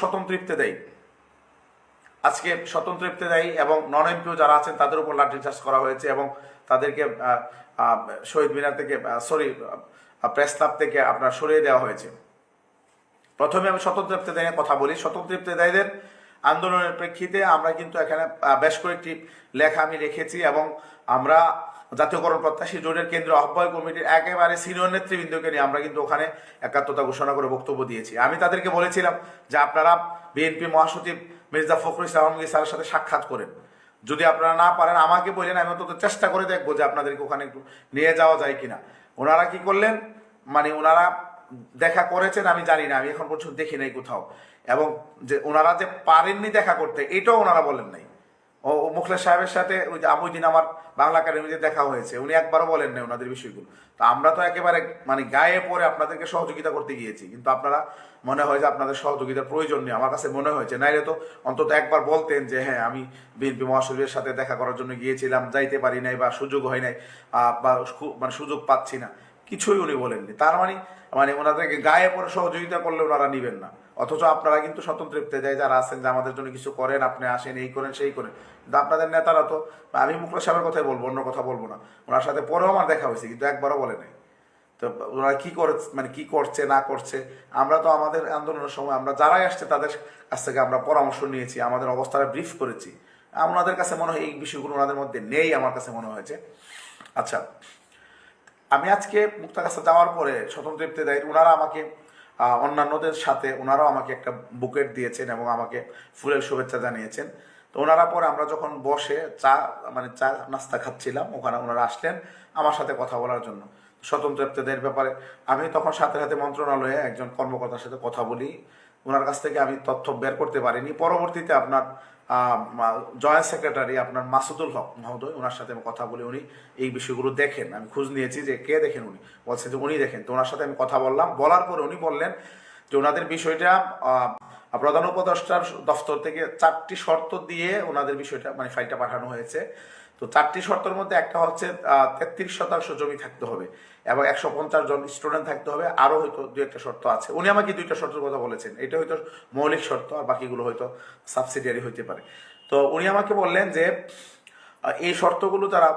স্বতন্ত্র ইফতেদায়ী আজকে স্বতন্ত্র ইফতেদায়ী এবং নন এমপিও যারা আছেন, তাদের উপর লাঠিচার্জ করা হয়েছে এবং তাদেরকে শহীদ মিনার থেকে সরি প্রেস ক্লাব থেকে আপনার সরিয়ে দেওয়া হয়েছে। প্রথমে আমি স্বতন্ত্র ইফতেদায়ী কথা বলি। স্বতন্ত্র ইফতেদায়ীদের আন্দোলনের প্রেক্ষিতে আমরা কিন্তু এখানে বেশ কয়েকটি লেখা আমি রেখেছি এবং আমরা জাতীয়করণ প্রত্যাশী জোটের কেন্দ্রীয় আহ্বায়ক কমিটির একেবারে সিনিয়র নেতৃবৃন্দকে নিয়ে আমরা কিন্তু ওখানে একাত্মতা ঘোষণা করে বক্তব্য দিয়েছি। আমি তাদেরকে বলেছিলাম যে আপনারা বিএনপি মহাসচিব মির্জা ফখরুল ইসলাম আলমগীর স্যারের সাথে সাক্ষাৎ করেন। যদি আপনারা না পারেন আমাকে বললেন, আমি অন্তত চেষ্টা করে দেখব যে আপনাদেরকে ওখানে একটু নিয়ে যাওয়া যায় কিনা। ওনারা কি করলেন? মানে ওনারা দেখা করেছেন, আমি জানি না, আমি এখন পর্যন্ত দেখি নাই কোথাও। এবং যে ওনারা যে পারেননি দেখা করতে, এটাও ওনারা বলেন নাই। ও মুখলেস সাহেবের সাথে ওই যে আবুই দিন আমার বাংলা একাডেমিতে দেখা হয়েছে, উনি একবারও বলেন নাই ওনাদের বিষয়গুলো। তো আমরা তো একেবারে মানে গায়ে পড়ে আপনাদেরকে সহযোগিতা করতে গিয়েছি, কিন্তু আপনারা মনে হয় যে আপনাদের সহযোগিতার প্রয়োজন নেই। আমার কাছে মনে হয়েছে, নাইলে তো অন্তত একবার বলতেন যে হ্যাঁ আমি বিএনপি মহাসচিবের সাথে দেখা করার জন্য গিয়েছিলাম, যাইতে পারি নাই বা সুযোগ হয় নাই, বা মানে সুযোগ পাচ্ছি না। কিছুই উনি বলেননি। তার মানে মানে ওনাদেরকে গায়ে পরে সহযোগিতা করলে ওনারা নিবেন না। অথচ আপনারা কিন্তু স্বতন্ত্র যায় যারা আছেন, যে আমাদের জন্য কিছু করেন, আপনি আসেন, এই করেন, সেই করেন। কিন্তু আপনাদের নেতারা তো, আমি মুখলেস সাহেবের কথাই বলব, অন্য কথা বলব না। ওনার সাথে পরেও আমার দেখা হয়েছে, কিন্তু একবারও বলে নাই। তো ওনারা কি করে মানে কি করছে, না করছে, আমরা তো আমাদের আন্দোলনের সময়, আমরা যারাই আসছে, তাদের কাছ থেকে আমরা পরামর্শ নিয়েছি, আমাদের অবস্থাটা ব্রিফ করেছি। ওনাদের কাছে মনে হয় এই বিষয়গুলো ওনাদের মধ্যে নেই, আমার কাছে মনে হয়েছে। আচ্ছা আমি আজকে মুক্তার কাছে যাওয়ার পরে স্বতন্ত্র ইফতেদায়ী ওনারা আমাকে অন্যান্যদের সাথে ওনারাও আমাকে একটা বুকেট দিয়েছেন এবং আমাকে ফুলের শুভেচ্ছা জানিয়েছেন। তো ওনারা পরে আমরা যখন বসে চা মানে চা নাস্তা খাচ্ছিলাম, ওখানে ওনারা আসলেন আমার সাথে কথা বলার জন্য। স্বতন্ত্র ইফতেদায়ের ব্যাপারে আমি তখন সাথে সাথে মন্ত্রণালয়ে একজন কর্মকর্তার সাথে কথা বলি ওনার কাছ থেকে আমি তথ্য বের করতে পারিনি। পরবর্তীতে আপনার জয়েন্ট সেক্রেটারি আপনার মাসুদুল হক মহোদয়, ওনার সাথে আমি কথা বলি উনি এই বিষয়গুলো দেখেন। আমি খোঁজ নিয়েছি যে কে দেখেন উনি? বলছে যে উনি দেখেন। তো ওনার সাথে আমি কথা বললাম। বলার পরে উনি বললেন যে ওনাদের বিষয়টা প্রধান উপদেষ্টার দফতর থেকে চারটি শর্ত দিয়ে ওনাদের বিষয়টা মানে ফাইলটা পাঠানো হয়েছে। তো চারটি শর্তের মধ্যে একটা হচ্ছে তেত্রিশ শতাংশ জমি থাকতে হবে এবং একশো পঞ্চাশ জন স্টুডেন্ট থাকতে হবে। আরও হয়তো দু একটা শর্ত আছে। উনি আমাকে দুইটা শর্তের কথা বলেছেন। এটা হয়তো মৌলিক শর্ত, আর বাকিগুলো হয়তো সাবসিডিয়ারি হইতে পারে। তো উনি আমাকে বললেন যে এই শর্তগুলো তারা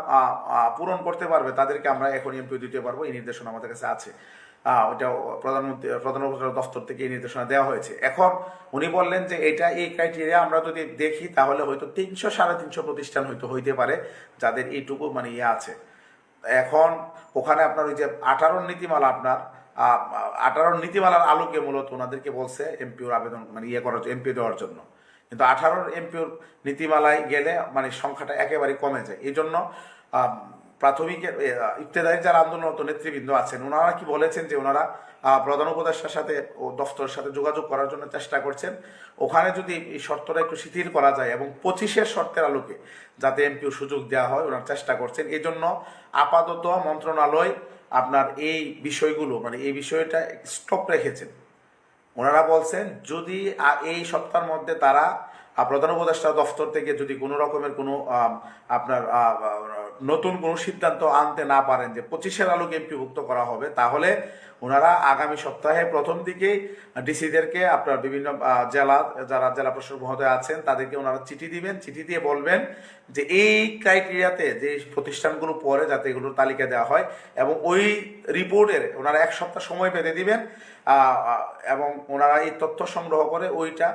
পূরণ করতে পারবে। তাদেরকে আমরা এখন এমপি দিতে পারব। এই নির্দেশনা আমাদের কাছে আছে। ওটা প্রধানমন্ত্রী, প্রধান দফতর থেকে এই নির্দেশনা দেওয়া হয়েছে। এখন উনি বললেন যে এটা এই ক্রাইটেরিয়া আমরা যদি দেখি, তাহলে হয়তো তিনশো, সাড়ে তিনশো প্রতিষ্ঠান হয়তো হইতে পারে যাদের এইটুকু মানে ইয়ে আছে। এখন ওখানে আপনার ওই যে আঠারোর নীতিমালা আপনার আঠারোর নীতিমালার আলোকে মূলত ওনাদেরকে বলছে এমপিওর আবেদন মানে ইয়ে করার এমপি দেওয়ার জন্য। কিন্তু আঠারোর এমপিওর নীতিমালায় গেলে মানে সংখ্যাটা একেবারে কমে যায়। এই জন্য প্রাথমিক ইফতেদায়ী যারা আন্দোলনরত নেতৃবৃন্দ আছেন, ওনারা কি বলেছেন যে ওনারা প্রধান উপদেষ্টার সাথে ও দফতরের সাথে যোগাযোগ করার জন্য চেষ্টা করছেন। ওখানে যদি এই শর্তটা একটু শিথিল করা যায় এবং পঁচিশের শর্তের আলোকে যাতে এমপিও সুযোগ দেওয়া হয়, ওনারা চেষ্টা করছেন। এই জন্য আপাতত মন্ত্রণালয় আপনার এই বিষয়গুলো মানে এই বিষয়টা স্টপ রেখেছেন। ওনারা বলছেন, যদি এই সপ্তাহের মধ্যে তারা প্রধান উপদেষ্টা দফতর থেকে যদি কোনো রকমের কোনো আপনার নতুন কোনো সিদ্ধান্ত আনতে না পারেন যে পঁচিশের আলোকে এমপিভুক্ত করা হবে, তাহলে ওনারা আগামী সপ্তাহে প্রথম দিকেই ডিসিদেরকে আপনার বিভিন্ন জেলা, যারা জেলা প্রশাসক মহোদয় আছেন, তাদেরকে ওনারা চিঠি দিবেন, চিঠি দিয়ে বলবেন যে এই ক্রাইটেরিয়াতে যে প্রতিষ্ঠানগুলো পরে যাতে এগুলোর তালিকা দেওয়া হয় এবং ওই রিপোর্টের ওনারা এক সপ্তাহ সময় পেতে দিবেন এবং ওনারা এই তথ্য সংগ্রহ করে ওইটা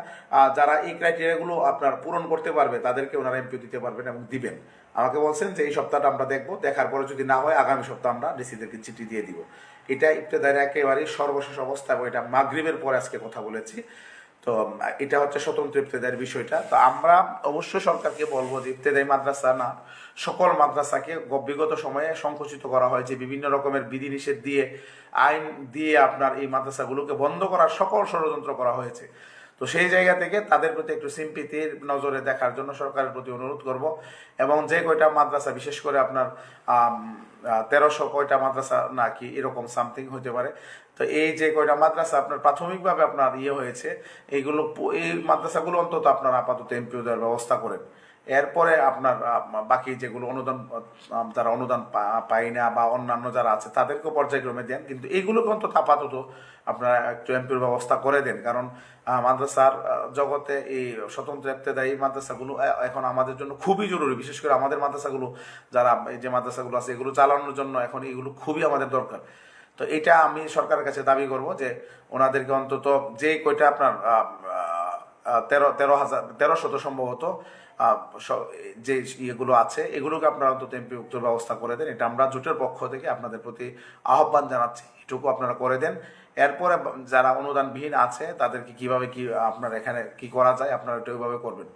যারা এই ক্রাইটেরিয়াগুলো আপনার পূরণ করতে পারবে তাদেরকে ওনারা এমপি দিতে পারবেন এবং দিবেন। আমাকে বলছেন যে এই সপ্তাহটা আমরা দেখব, দেখার পরে যদি না হয় আগামী সপ্তাহ আমরা ডিসিদেরকে চিঠি দিয়ে দিব। এটা ইফতেদারের একেবারেই সর্বশেষ অবস্থা এবং এটা মাগরিবের পরে আজকে কথা বলেছি। তো এটা হচ্ছে স্বতন্ত্র ইফতেদার বিষয়টা। তো আমরা অবশ্যই সরকারকে বলব যে ইফতেদায়ী মাদ্রাসা না, সকল মাদ্রাসাকে বিগত সময়ে সংকুচিত করা হয়েছে বিভিন্ন রকমের বিধিনিষেধ দিয়ে, আইন দিয়ে আপনার এই মাদ্রাসাগুলোকে বন্ধ করার সকল ষড়যন্ত্র করা হয়েছে। তো সেই জায়গা থেকে তাদের প্রতি একটু সিম্পিতির নজরে দেখার জন্য সরকারের প্রতি অনুরোধ করব। এবং যে কয়টা মাদ্রাসা, বিশেষ করে আপনার তেরোশো কয়টা মাদ্রাসা নাকি এরকম সামথিং হতে পারে, তো এই যে কয়টা মাদ্রাসা আপনার প্রাথমিকভাবে আপনার ইয়ে হয়েছে, এইগুলো, এই মাদ্রাসাগুলো অন্তত আপনার আপাতত এমপিও দেওয়ার ব্যবস্থা করেন। এরপরে আপনার বাকি যেগুলো অনুদান যারা অনুদান পায় না বা অন্যান্য যারা আছে, তাদেরকেও পর্যায়ক্রমে দেন। কিন্তু এগুলোকে অন্তত আপাতত আপনারা একটু এমপির ব্যবস্থা করে দেন। কারণ মাদ্রাসার জগতে এই স্বতন্ত্র ইবতেদায়ী মাদ্রাসাগুলো এখন আমাদের জন্য খুবই জরুরি। বিশেষ করে আমাদের মাদ্রাসাগুলো, যারা, এই যে মাদ্রাসাগুলো আছে, এগুলো চালানোর জন্য এখন এগুলো খুবই আমাদের দরকার। তো এটা আমি সরকারের কাছে দাবি করব যে, ওনাদেরকে অন্তত যে কয়টা আপনার তেরো তেরো হাজার, তেরো শত সম্ভবত যে ইয়েগুলো আছে, এগুলোকে আপনারা অন্তত এমপি উত্তর ব্যবস্থা করে দেন। এটা আমরা জোটের পক্ষ থেকে আপনাদের প্রতি আহ্বান জানাচ্ছি। এটুকু আপনারা করে দেন। এরপরে যারা অনুদানবিহীন আছে, তাদেরকে কীভাবে কি, আপনার এখানে কি করা যায়, আপনারা এটা ওইভাবে করবেন।